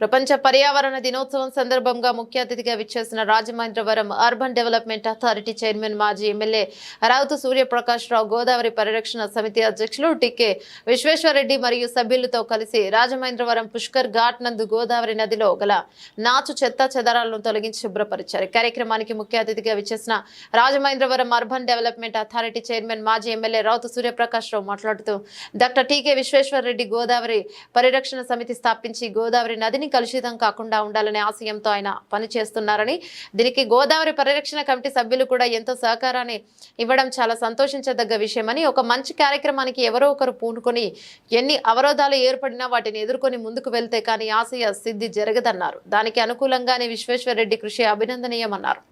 ప్రపంచ పర్యావరణ దినోత్సవం సందర్భంగా ముఖ్య అతిథిగా విచ్చేసిన Rajamahendravaram urban development authority chairman మాజీ ఎమ్మెల్యే రావుతు సూర్యప్రకాష్ రావు గోదావరి పరిరక్షణ సమితి అధ్యక్షులు టికే విశ్వేశ్వరరెడ్డి మరియు సభ్యులతో కలిసి రాజమహేంద్రవరం పుష్కర్ ఘాట్ నందు గోదావరి నదిలో గల నాచు చెత్త చెదరాలను తొలగించి శుభ్రపరిచారు. కార్యక్రమానికి ముఖ్య అతిథిగా విచ్చేసిన Rajamahendravaram urban development authority chairman మాజీ ఎమ్మెల్యే రావుతు సూర్యప్రకాష్ రావు మాట్లాడుతూ డాక్టర్ టీకే విశ్వేశ్వరరెడ్డి గోదావరి పరిరక్షణ సమితి స్థాపించి గోదావరి నదిని కలుషితం కాకుండా ఉండాలనే ఆశయంతో ఆయన పనిచేస్తున్నారని దీనికి గోదావరి పరిరక్షణ కమిటీ సభ్యులు కూడా ఎంతో సహకారాన్ని ఇవ్వడం చాలా సంతోషించదగ్గ విషయమని ఒక మంచి కార్యక్రమానికి ఎవరో ఒకరు పూనుకొని ఎన్ని అవరోధాలు ఏర్పడినా వాటిని ఎదుర్కొని ముందుకు వెళ్తే కానీ ఆశయ సిద్ధి జరగదన్నారు. దానికి అనుకూలంగానే విశ్వేశ్వరరెడ్డి కృషి అభినందనీయమన్నారు.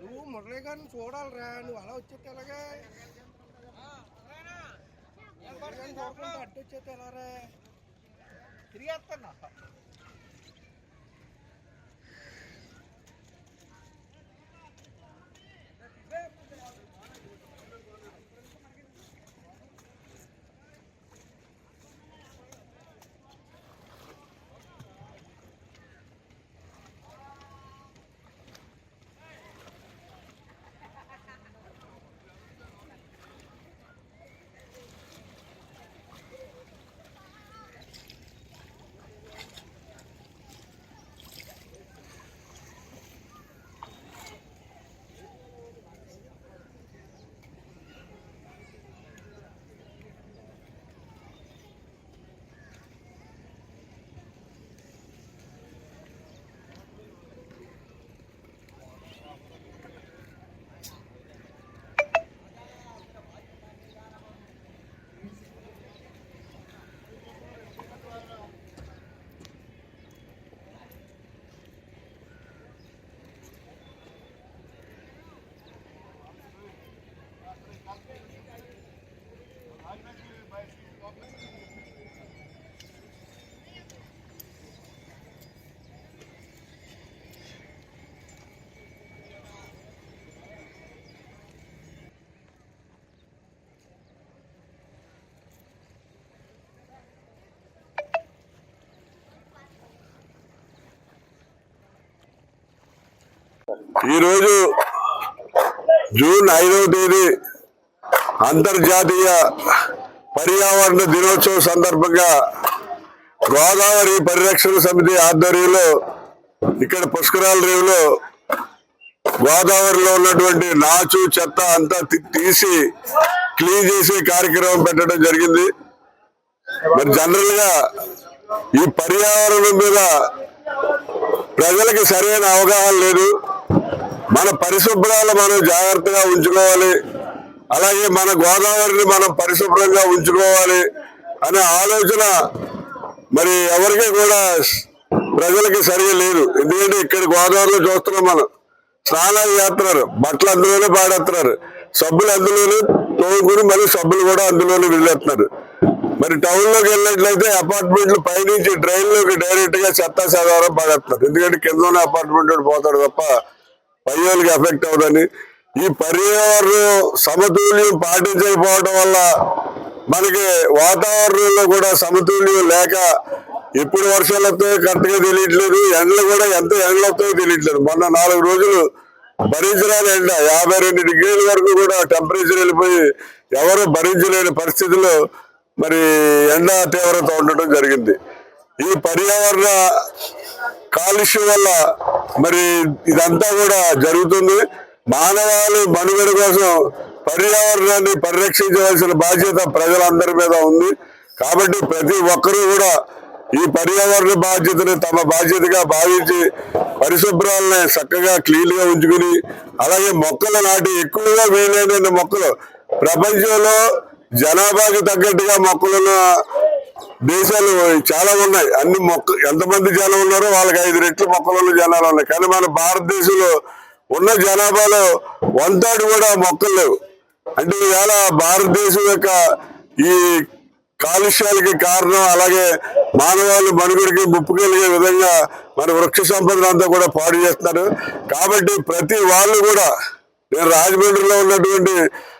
నువ్వు మురళీ గారిని చూడాలిరా నువ్వు అలా వచ్చేట్టు ఎలాగే? అడ్డు వచ్చేట్టు ఎలా రా తిరిగేస్తాను. ఈరోజు జూన్ ఐదవ తేదీ అంతర్జాతీయ పర్యావరణ దినోత్సవం సందర్భంగా గోదావరి పరిరక్షణ సమితి ఆధ్వర్యంలో ఇక్కడ పుష్కరాల రేవులో గోదావరిలో ఉన్నటువంటి నాచు చెత్త అంతా తీసి క్లీన్ చేసే కార్యక్రమం పెట్టడం జరిగింది. మరి జనరల్గా ఈ పర్యావరణం మీద ప్రజలకి సరైన అవగాహన లేదు. మన పరిశుభ్రాలు మనం జాగ్రత్తగా ఉంచుకోవాలి. అలాగే మన గోదావరిని మనం పరిశుభ్రంగా ఉంచుకోవాలి అనే ఆలోచన మరి ఎవరికి కూడా ప్రజలకి సరిగా లేదు. ఎందుకంటే ఇక్కడ గోదావరిలో చూస్తున్నాం మనం. స్నానాలు చేస్తున్నారు. బట్టలు అందులోనే పాడేస్తున్నారు. సబ్బులు అందులోనే తోముకుని మళ్ళీ సబ్బులు కూడా అందులోనే వెళ్ళేస్తున్నారు మరి టౌన్లోకి వెళ్ళినట్లయితే అపార్ట్మెంట్లు పైనుంచి డ్రైన్లోకి డైరెక్ట్గా చెత్త చెదారం పడేస్తారు ఎందుకంటే కిందనే అపార్ట్మెంట్ పోతాడు తప్ప పై వాళ్ళకి ఎఫెక్ట్ అవుదని ఈ పర్యావరణం సమతుల్యం పాటించకపోవడం వల్ల మనకి వాతావరణంలో కూడా సమతుల్యం లేక ఎప్పుడు వర్షాలు వస్తాయో కరెక్ట్గా తెలియట్లేదు. ఎండలు కూడా ఎంత ఎండలు వస్తాయో తెలియట్లేదు. మొన్న నాలుగు రోజులు భరించరాని ఎండ. యాభై రెండు డిగ్రీల వరకు కూడా టెంపరేచర్ వెళ్ళిపోయి ఎవరు భరించలేని పరిస్థితిలో మరి ఎండ తీవ్రత ఉండటం జరిగింది. ఈ పర్యావరణ కాలుష్యం వల్ల మరి ఇదంతా కూడా జరుగుతుంది. మానవాళి మనుగడ కోసం పర్యావరణాన్ని పరిరక్షించవలసిన బాధ్యత ప్రజలందరి మీద ఉంది. కాబట్టి ప్రతి ఒక్కరూ కూడా ఈ పర్యావరణ బాధ్యతని తమ బాధ్యతగా భావించి పరిశుభ్రాలని చక్కగా క్లీన్గా ఉంచుకుని అలాగే మొక్కలు నాటి ఎక్కువగా వీలైన మొక్కలు ప్రపంచంలో జనాభాకి తగ్గట్టుగా మొక్కలున్న దేశాలు చాలా ఉన్నాయి. అన్ని మొక్క ఎంతమంది జనం ఉన్నారో వాళ్ళకి ఐదు రెట్లు మొక్కలున్న జనాలు ఉన్నాయి. కానీ మన భారతదేశంలో ఉన్న జనాభాలో వంతాడు కూడా మొక్కలు లేవు. అంటే ఇవాళ భారతదేశం యొక్క ఈ కాలుష్యాలకి కారణం అలాగే మానవాళి మనుగుడికి ముప్పు కలిగే విధంగా మన వృక్ష సంపదను అంతా కూడా పాడు చేస్తున్నారు. కాబట్టి ప్రతి వాళ్ళు కూడా నేను రాజమండ్రిలో ఉన్నటువంటి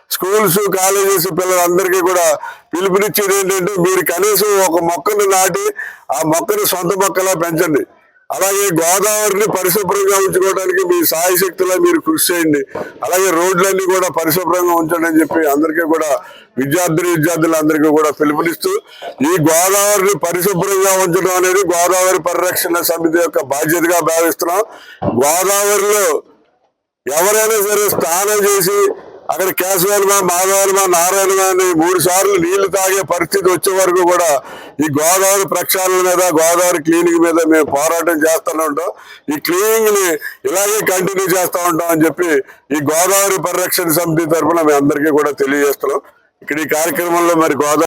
స్కూల్స్ కాలేజెస్ పిల్లలందరికీ కూడా పిలుపునిచ్చేది ఏంటంటే మీరు కనీసం ఒక మొక్కను నాటి ఆ మొక్కను సొంత మొక్కలా పెంచండి. అలాగే గోదావరిని పరిశుభ్రంగా ఉంచుకోవడానికి మీ సాయశక్తిలో మీరు కృషి చేయండి. అలాగే రోడ్లన్నీ కూడా పరిశుభ్రంగా ఉంచండి అని చెప్పి అందరికీ కూడా విద్యార్థులు విద్యార్థులందరికీ కూడా పిలుపునిస్తూ ఈ గోదావరిని పరిశుభ్రంగా ఉంచడం అనేది గోదావరి పరిరక్షణ సమితి యొక్క బాధ్యతగా భావిస్తున్నాం. గోదావరిలో ఎవరైనా సరే స్నానం చేసి అక్కడ కేశవాలమా మాధవాలమా నారాయణమా అని మూడు సార్లు నీళ్ళు తాగే పరిస్థితి వచ్చే వరకు కూడా ఈ గోదావరి ప్రక్షాళన మీద గోదావరి క్లీనింగ్ మీద మేము పోరాటం చేస్తూనే ఉంటాం. ఈ క్లీనింగ్ని ఇలాగే కంటిన్యూ చేస్తూ ఉంటాం అని చెప్పి ఈ గోదావరి పరిరక్షణ సమితి తరఫున మేము అందరికీ కూడా తెలియజేస్తున్నాం. ఇక్కడ ఈ కార్యక్రమంలో మరి గోదావరి